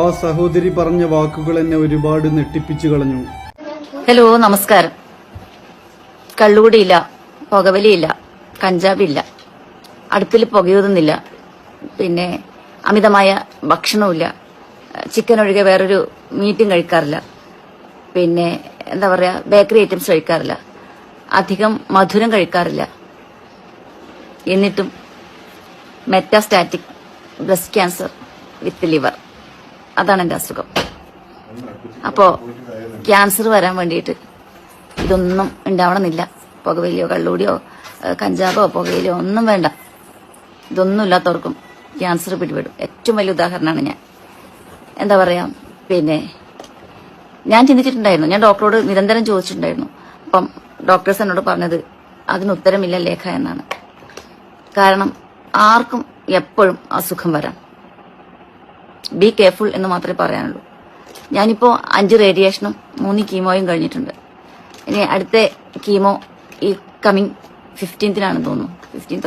ആ സഹോദരി പറഞ്ഞ വാക്കുകൾ എന്നെ ഒരുപാട് നെട്ടിപ്പിച്ചു കളഞ്ഞു. ഹലോ നമസ്കാരം. കള്ളുകൂടിയില്ല പുകവലിയില്ല കഞ്ചാവില്ല അടുപ്പിൽ പുകയൂതുന്നില്ല പിന്നെ അമിതമായ ഭക്ഷണവും ചിക്കൻ ഒഴികെ വേറൊരു മീറ്റും കഴിക്കാറില്ല പിന്നെ എന്താ പറയുക ബേക്കറി ഐറ്റംസ് കഴിക്കാറില്ല അധികം മധുരം കഴിക്കാറില്ല. എന്നിട്ടും metastatic breast cancer with liver. അതാണ് എന്റെ അസുഖം. അപ്പോ ക്യാൻസർ വരാൻ വേണ്ടിയിട്ട് ഇതൊന്നും ഉണ്ടാവണമെന്നില്ല. പുകവലിയോ കള്ളൂടിയോ കഞ്ചാവോ പുകയിലോ ഒന്നും വേണ്ട. ഇതൊന്നും ഇല്ലാത്തവർക്കും ക്യാൻസർ പിടിപെടും. ഏറ്റവും വലിയ ഉദാഹരണമാണ് ഞാൻ. എന്താ പറയാ? പിന്നെ ഞാൻ ചിന്തിച്ചിട്ടുണ്ടായിരുന്നു. ഞാൻ ഡോക്ടറോട് നിരന്തരം ചോദിച്ചിട്ടുണ്ടായിരുന്നു. അപ്പം ഡോക്ടേഴ്സ് എന്നോട് പറഞ്ഞത് അതിന് ഉത്തരമില്ല ലേഖ എന്നാണ്. കാരണം ആർക്കും എപ്പോഴും അസുഖം വരാം. ബി കെയർഫുൾ എന്ന് മാത്രമേ പറയാനുള്ളൂ. ഞാനിപ്പോ അഞ്ച് റേഡിയേഷനും മൂന്ന് കീമോയും കഴിഞ്ഞിട്ടുണ്ട്. ഇനി അടുത്ത കീമോ ഈ കമ്മിങ് ഫിഫ്റ്റീൻത്തിനാണെന്ന് തോന്നുന്നു. ഫിഫ്റ്റീൻത്ത്